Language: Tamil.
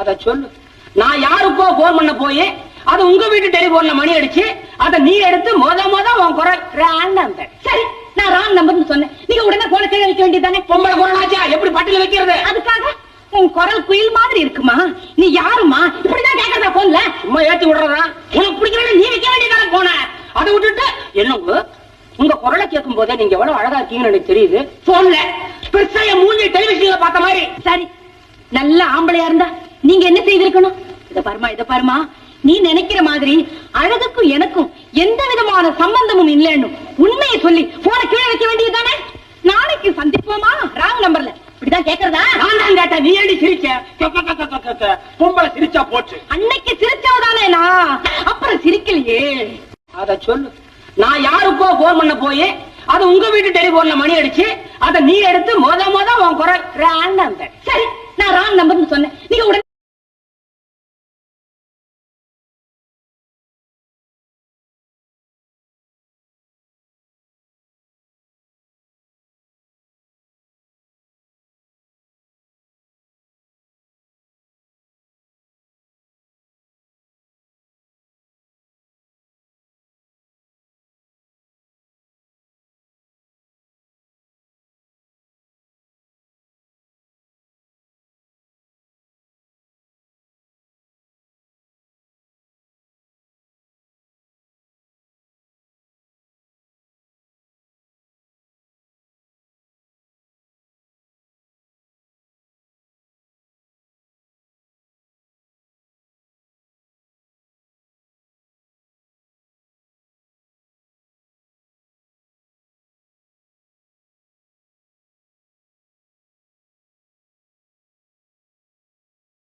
அத சொல்லு. நான் யாருக்கோ போன் பண்ண போய் அது உங்க வீட்டு டெலிபோன்ல மணி அடிச்சு அத நீ எடுத்து மொத மொத உன் குரல் ரேண்டம் சரி நான் ராங் நம்பர்னு சொன்னேன். நீங்க உடனே போன கீழே வைக்க வேண்டியதானே பொம்பளை குரலாச்சா எப்படி பட்டியல வைக்கிறது? அதுக்காக உன் குரல் குயில் மாதிரி இருக்குமா? நீ யாருமா? இப்படிதான் கேக்குறதா போன்ல சும்மா ஏத்தி விடுறதா? உனக்கு பிடிக்கல நீ வைக்க வேண்டியதானே போன அதை விட்டுட்டு என்னங்க உங்க குரலை கேட்கும் போதே நீங்க எவ்வளவு அழகா இருக்கீங்கன்னு எனக்கு தெரியுது. போன்ல பெருசா என் மூஞ்சி டெலிவிஷன்ல பார்த்த மாதிரி. சரி நல்ல ஆம்பளையா இருந்தா நீங்க என்ன செய்திருக்கணும் இத பாருமா இத பாருமா. நீ நினைக்கிற மாதிரி அழகுக்கும் எனக்கும் எந்த விதமான சம்பந்தமும் இல்லைன்னு உண்மையை சொல்லி போன கீழே வைக்க வேண்டியதுதானே? நாளைக்கு சந்திப்போமா? ராங் நம்பர்ல இப்படிதான் கேக்குறதா? நான் நீ ஏடி சிரிச்ச க, க, க, க, க, க. பொம்பளை சிரிச்சா போச்சு. அன்னைக்கு சிரிச்சவதானே நான்? அப்புறம் சிரிக்கலையே. அத சொல்லு. நான் யாருக்கோ போன் பண்ண போய் அது உங்க வீட்டு டெலிபோன்ல மணி அடிச்சு அத நீ எடுத்து மொத மொத உன் குரல். ரேண்டம் சரி நான் ராங் நம்பர்னு சொன்னேன்.